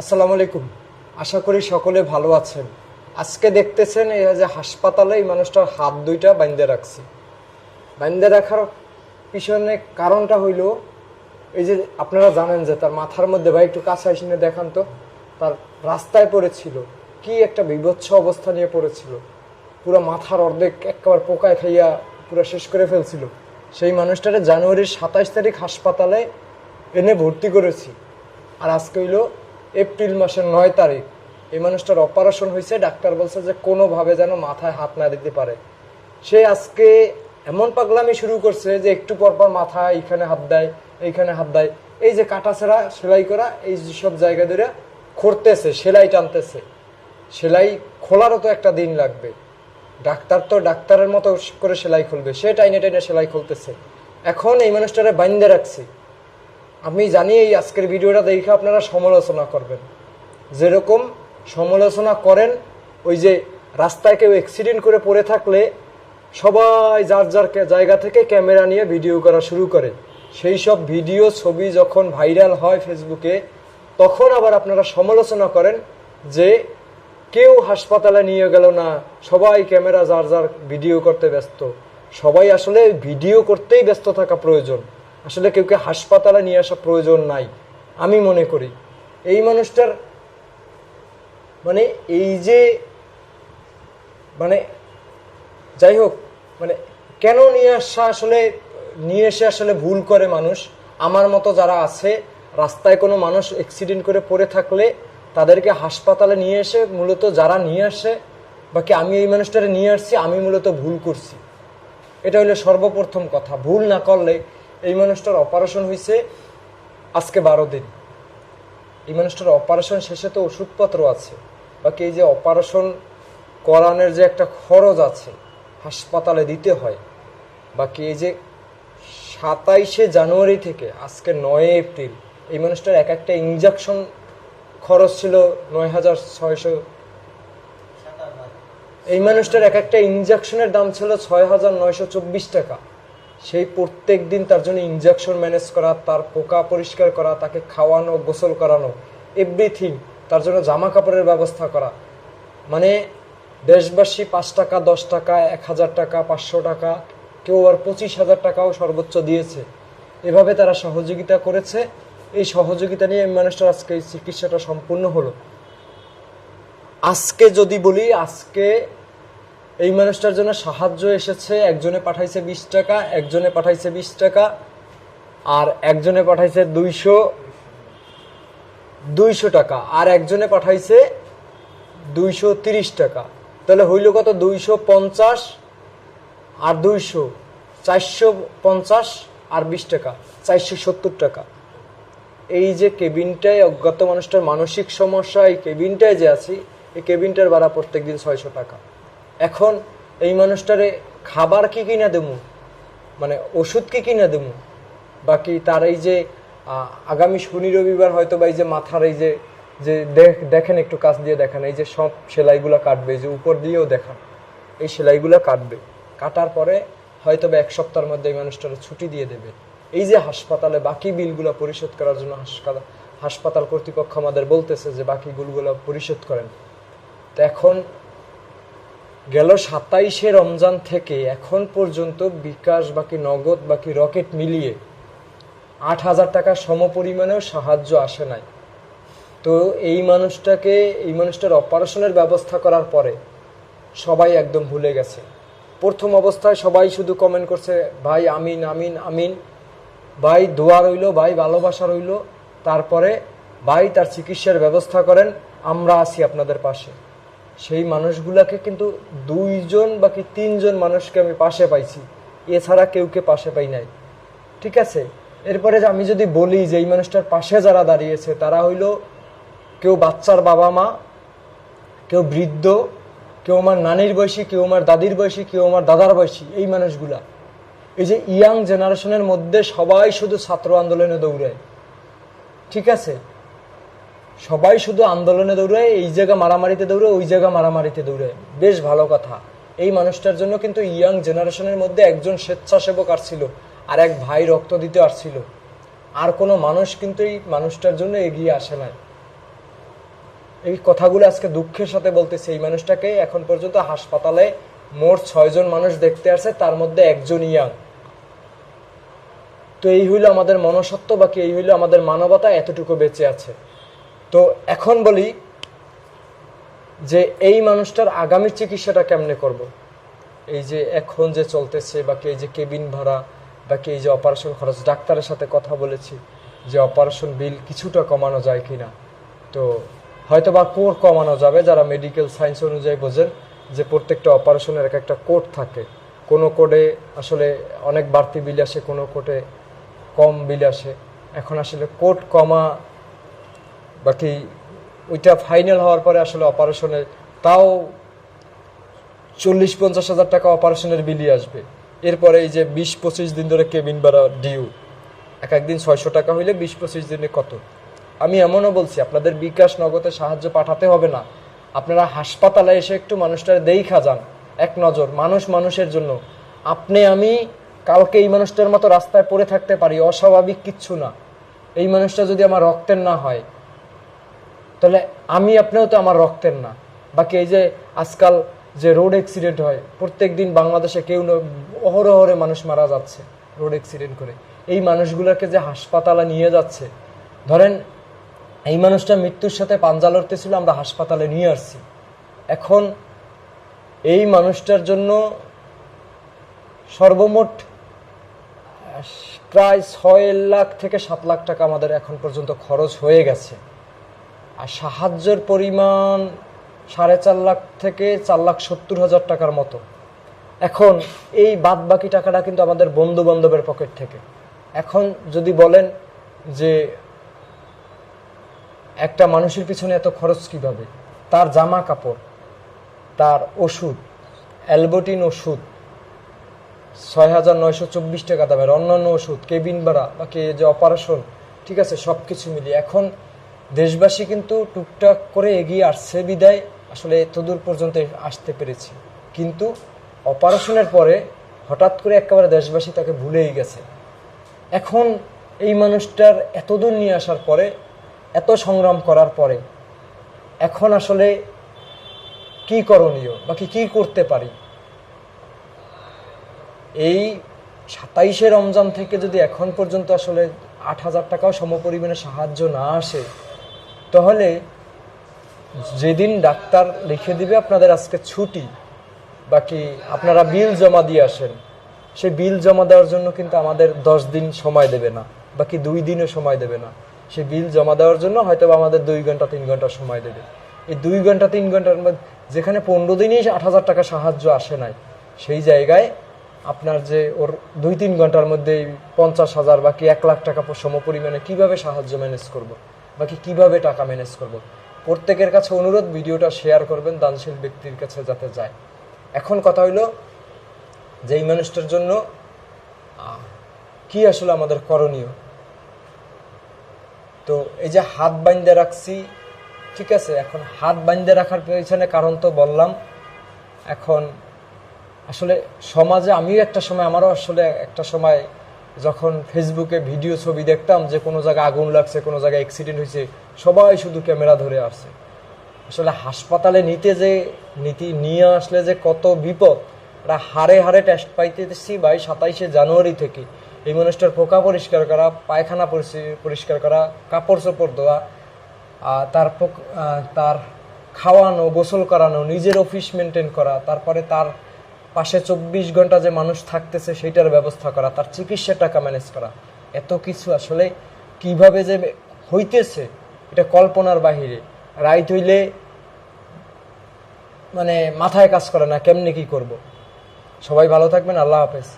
আসসালামু আলাইকুম। আশা করি সকলে ভালো আছেন। আজকে দেখতেছেন এই যে হাসপাতালে এই মানুষটার হাত দুইটা বাইন্ধে রাখছি। বাইন্ধে রাখার পিছনে কারণটা হইল, এই যে আপনারা জানেন যে তার মাথার মধ্যে, ভাই একটু কাছে এসে দেখান তো, তার রাস্তায় পড়েছিল, কি একটা বিভৎস অবস্থা নিয়ে পড়েছিল। পুরো মাথার অর্ধেক একবার পোকায় খাইয়া পুরো শেষ করে ফেলছিল। সেই মানুষটারে জানুয়ারির সাতাইশ তারিখ হাসপাতালে এনে ভর্তি করেছি। আর আজকে হইল এপ্রিল মাসের নয় তারিখ। এই মানুষটার অপারেশন হয়েছে, ডাক্তার বলছে যে কোনোভাবে যেন মাথায় হাত না দিতে পারে। সে আজকে এমন পাগলামি শুরু করছে যে একটু পর পর মাথা এইখানে হাত দেয়, এইখানে হাত দেয়। এই যে কাটাছেড়া সেলাই করা, এই সব জায়গা ধরে খরতেছে সেলাই টানতেছে। সেলাই খোলারও তো একটা দিন লাগবে। ডাক্তার তো ডাক্তারের মতো করে সেলাই খুলবে। সে টাইনে টাইনে সেলাই খুলতেছে। এখন এই মানুষটারে বাইন্দে রাখছি। আমি জানি এই আজকের ভিডিওটা দেখে আপনারা সমালোচনা করবেন। যেরকম সমালোচনা করেন, ওই যে রাস্তায় কেউ অ্যাক্সিডেন্ট করে পড়ে থাকলে সবাই যার যার জায়গা থেকে ক্যামেরা নিয়ে ভিডিও করা শুরু করে। সেই সব ভিডিও ছবি যখন ভাইরাল হয় ফেসবুকে, তখন আবার আপনারা সমালোচনা করেন যে কেউ হাসপাতালে নিয়ে গেল না, সবাই ক্যামেরা যার যার ভিডিও করতে ব্যস্ত। সবাই আসলে ভিডিও করতেই ব্যস্ত থাকা প্রয়োজন। আসলে কেউকে হাসপাতালে নিয়ে আসা প্রয়োজন নাই, আমি মনে করি। এই মানুষটার মানে এই যে মানে যাই হোক মানে কেন নিয়ে আসা আসলে, নিয়ে এসে আসলে ভুল করে মানুষ? আমার মতো যারা আছে, রাস্তায় কোনো মানুষ অ্যাক্সিডেন্ট করে পড়ে থাকলে তাদেরকে হাসপাতালে নিয়ে এসে মূলত যারা নিয়ে আসে, বাকি আমি এই মানুষটারে নিয়ে আসছি, আমি মূলত ভুল করছি। এটা হলো সর্বপ্রথম কথা। ভুল না করলে এই মানুষটার অপারেশন হয়েছে আজকে বারো দিন। এই মানুষটার অপারেশন শেষে তো ওষুধপত্র আছে। বাকি এই যে অপারেশন করানোর যে একটা খরচ আছে, হাসপাতালে দিতে হয়, বাকি এই যে সাতাইশে জানুয়ারি থেকে আজকে নয় এপ্রিল, এই মানুষটার এক একটা ইঞ্জেকশন খরচ ছিল নয় হাজার ছয়শো। এই মানুষটার এক একটা ইঞ্জেকশনের দাম ছিল ছয় হাজার নয়শো চব্বিশ টাকা। সেই প্রত্যেক দিন তার জন্য ইঞ্জেকশন ম্যানেজ করা, তার পোকা পরিষ্কার করা, তাকে খাওয়ানো, গোসল করানো এভরিথিং তার জন্য জামা কাপড়ের ব্যবস্থা করা। মানে দেশবাসী পাঁচ টাকা, দশ টাকা, এক হাজার টাকা, পাঁচশো টাকা, কেউ আর পঁচিশ হাজার টাকাও সর্বোচ্চ দিয়েছে। এভাবে তারা সহযোগিতা করেছে। এই সহযোগিতা নিয়ে মানুষটার আজকে এই চিকিৎসাটা সম্পূর্ণ হলো। আজকে যদি বলি, আজকে এই মানুষটার জন্য সাহায্য এসেছে, একজনে পাঠাইছে বিশ টাকা, একজনে পাঠাইছে বিশ টাকা, আর একজনে পাঠাইছে দুইশো দুইশো টাকা, আর একজনে পাঠাইছে দুইশো তিরিশ টাকা। তাহলে হইল কত? দুইশো পঞ্চাশ আর দুইশো, চারশো পঞ্চাশ আর বিশ টাকা, চারশো সত্তর টাকা। এই যে কেবিনটায় অজ্ঞাত মানুষটার মানসিক সমস্যা, এই কেবিনটায় যে আছি, এই কেবিনটার ভাড়া প্রত্যেক দিন ছয়শো টাকা। এখন এই মানুষটারে খাবার কি কিনা দেবো? মানে ওষুধ কি কিনা দেবো? বাকি তার এই যে আগামী শনি রবিবার হয়তো বা এই যে মাথার এই যে যে দেখ- দেখেন একটু কাজ দিয়ে দেখেন, এই যে সব সেলাইগুলো কাটবে যে উপর দিয়েও দেখান, এই সেলাইগুলো কাটবে। কাটার পরে হয়তো বা এক সপ্তাহের মধ্যে এই মানুষটার ছুটি দিয়ে দেবে। এই যে হাসপাতালে বাকি বিলগুলো পরিশোধ করার জন্য হাসপাতাল হাসপাতাল কর্তৃপক্ষ আমাদের বলতেছে যে বাকি বিলগুলো পরিশোধ করেন। তো এখন গেল সাতাইশে রমজান থেকে এখন পর্যন্ত বিকাশ, বাকি নগদ, বাকি রকেট মিলিয়ে আট হাজার টাকা সমপরিমাণেও সাহায্য আসে নাই। তো এই মানুষটাকে, এই মানুষটার অপারেশনের ব্যবস্থা করার পরে সবাই একদম ভুলে গেছে। প্রথম অবস্থায় সবাই শুধু কমেন্ট করছে, ভাই, আমিন আমিন আমিন। ভাই, দোয়া রইল, ভাই, ভালোবাসা রইল। তারপরে ভাই তার চিকিৎসার ব্যবস্থা করেন, আমরা আছি আপনাদের পাশে। সেই মানুষগুলাকে কিন্তু দুইজন বাকি তিনজন মানুষকে আমি পাশে পাইছি। এছাড়া কেউকে পাশে পাই নাই। ঠিক আছে? এরপরে আমি যদি বলি যে এই মানুষটার পাশে যারা দাঁড়িয়েছে, তারা হইল কেউ বাচ্চার বাবা মা, কেউ বৃদ্ধ, কেউ আমার নানির বয়সী, কেউ আমার দাদির বয়সী, কেউ আমার দাদার বয়সী, এই মানুষগুলা। এই যে ইয়াং জেনারেশনের মধ্যে সবাই শুধু ছাত্র আন্দোলনে দৌড়ায়। ঠিক আছে? সবাই শুধু আন্দোলনে দৌড়ায় এই জায়গা মারামারিতে দৌড়ায় ওই জায়গা মারামারিতে দৌড়ায় বেশ ভালো কথা। এই মানুষটার জন্য কিন্তু ইয়াং জেনারেশনের মধ্যে একজন স্বেচ্ছাসেবক আসছিল আর এক ভাই রক্ত দিতে আসছিল আর কোনো মানুষ কিন্তু এই মানুষটার জন্য এগিয়ে আসে নাই। এই কথাগুলো আজকে দুঃখের সাথে বলতেছি। এই মানুষটাকে এখন পর্যন্ত হাসপাতালে মোট ছয়জন মানুষ দেখতে আসে, তার মধ্যে একজন ইয়াং তো এই হইল আমাদের মনসত্ব বাকি এই হইল আমাদের মানবতা, এতটুকু বেঁচে আছে। তো এখন বলি যে এই মানুষটার আগামীর চিকিৎসাটা কেমনে করব। এই যে এখন যে চলতেছে বাকি এই যে কেবিন ভাড়া বাকি এই যে অপারেশন খরচ, ডাক্তারের সাথে কথা বলেছি যে অপারেশন বিল কিছুটা কমানো যায় কিনা। তো হয়তো বা কোর কমানো যাবে, যারা মেডিকেল সায়েন্স অনুযায়ী বোঝেন যে প্রত্যেকটা অপারেশনের এক একটা কোড থাকে। কোনো কোডে আসলে অনেক বাড়তি বিল আসে, কোনো কোডে কম বিল আসে। এখন আসলে কোড কমা বাকি ওইটা ফাইনাল হওয়ার পরে আসলে অপারেশনের তাও চল্লিশ পঞ্চাশ হাজার টাকা অপারেশনের বিলি আসবে। এরপরে এই যে বিশ পঁচিশ দিন ধরে কেবিন ভাড়া ডিউ এক একদিন ছয়শো টাকা হইলে বিশ পঁচিশ দিনে কত? আমি এমনও বলছি, আপনাদের বিকাশ নগদে সাহায্য পাঠাতে হবে না। আপনারা হাসপাতালে এসে একটু মানুষটার দেখা যান, এক নজর, মানুষ মানুষের জন্য। আপনি, আমি কালকে এই মানুষটার মতো রাস্তায় পড়ে থাকতে পারি, অস্বাভাবিক কিচ্ছু না। এই মানুষটা যদি আমার রক্তের না হয় তাহলে আমি আপনিও তো আমার রক্তের না। বাকি এই যে আজকাল যে রোড অ্যাক্সিডেন্ট হয় প্রত্যেক দিন বাংলাদেশে কেউ অহরহরে মানুষ মারা যাচ্ছে রোড অ্যাক্সিডেন্ট করে। এই মানুষগুলোকে যে হাসপাতালে নিয়ে যাচ্ছে, ধরেন এই মানুষটা মৃত্যুর সাথে পাঞ্জা লড়তেছিল, আমরা হাসপাতালে নিয়ে আসছি। এখন এই মানুষটার জন্য সর্বমোট প্রায় ছয় লাখ থেকে সাত লাখ টাকা আমাদের এখন পর্যন্ত খরচ হয়ে গেছে। আর সাহায্যের পরিমাণ সাড়ে চার লাখ থেকে চার লাখ সত্তর হাজার টাকার মতো। এখন এই বাদ বাকি টাকাটা কিন্তু আমাদের বন্ধু বান্ধবের পকেট থেকে। এখন যদি বলেন যে একটা মানুষের পিছনে এত খরচ কীভাবে? তার জামা কাপড়, তার ওষুধ অ্যালবোটিন ওষুধ, ছয় হাজার নয়শো চব্বিশ টাকা দামের অন্যান্য ওষুধ, কেবিন ভাড়া বা কে যে অপারেশন, ঠিক আছে সব কিছু মিলিয়ে। এখন দেশবাসী কিন্তু টুকটাক করে এগিয়ে আসছে, বিদায় আসলে এতদূর পর্যন্ত আসতে পেরেছি। কিন্তু অপারেশনের পরে হঠাৎ করে একেবারে দেশবাসী তাকে ভুলেই গেছে। এখন এই মানুষটার এতদূর নিয়ে আসার পরে, এত সংগ্রাম করার পরে, এখন আসলে কি করণীয় বাকি কি করতে পারি? এই সাতাইশে রমজান থেকে যদি এখন পর্যন্ত আসলে আট হাজার টাকাও সমপরিমাণে সাহায্য না আসে তাহলে যেদিন ডাক্তার লিখে দিবে আপনাদের আজকে ছুটি, বাকি আপনারা বিল জমা দিয়ে আসেন। সেই বিল জমা দেওয়ার জন্য কিন্তু আমাদের দশ দিন সময় দেবে না, বাকি দুই দিনও সময় দেবে না। সে বিল জমা দেওয়ার জন্য হয়তো আমাদের দুই ঘণ্টা, তিন ঘণ্টা সময় দেবে। এই দুই ঘণ্টা, তিন ঘণ্টার মধ্যে যেখানে পনেরো দিনই আট হাজার টাকা সাহায্য আসে নাই, সেই জায়গায় আপনার যে ওর দুই, তিন ঘণ্টার মধ্যেই পঞ্চাশ হাজার, বাকি এক লাখ টাকা সম পরিমাণে কীভাবে সাহায্য ম্যানেজ করব? বাকি কীভাবে টাকা ম্যানেজ করব? প্রত্যেকের কাছে অনুরোধ, ভিডিওটা শেয়ার করবেন, দানশীল ব্যক্তির কাছে যাতে যায়। এখন কথা হইল এই মানুষটার জন্য কি আসলে আমাদের করণীয়? তো এই যে হাত বাইন্ধে রাখছি, ঠিক আছে, এখন হাত বাইন্ধে রাখার পেছনে কারণ তো বললাম। এখন আসলে সমাজে আমিও একটা সময়, আমারও আসলে একটা সময় যখন ফেসবুকে ভিডিও ছবি দেখতাম যে কোনো জায়গায় আগুন লাগছে, কোনো জায়গায় অ্যাক্সিডেন্ট হয়েছে, সবাই শুধু ক্যামেরা ধরে আসছে। আসলে হাসপাতালে নিতে যে নীতি নিয়ে আসলে যে কত বিপদ এটা হারে হারে টেস্ট পাইতেছি ভাই সাতাইশে জানুয়ারি থেকে। এই মানুষটার পোকা পরিষ্কার করা, পায়খানা পরিষ্কার- করা, কাপড় চোপড় দেওয়া তার তার খাওয়ানো, গোসল করানো, নিজের অফিস মেনটেন করা, তারপরে তার পাশে চব্বিশ ঘণ্টা যে মানুষ থাকতেছে, সেইটার ব্যবস্থা করা, তার চিকিৎসার টাকা ম্যানেজ করা। এত কিছু আসলে কীভাবে যে হইতেছে, এটা কল্পনার বাহিরে। রাইট হইলে মানে মাথায় কাজ করে না, কেমনে কি করব? সবাই ভালো থাকবেন, আল্লাহ হাফেজ।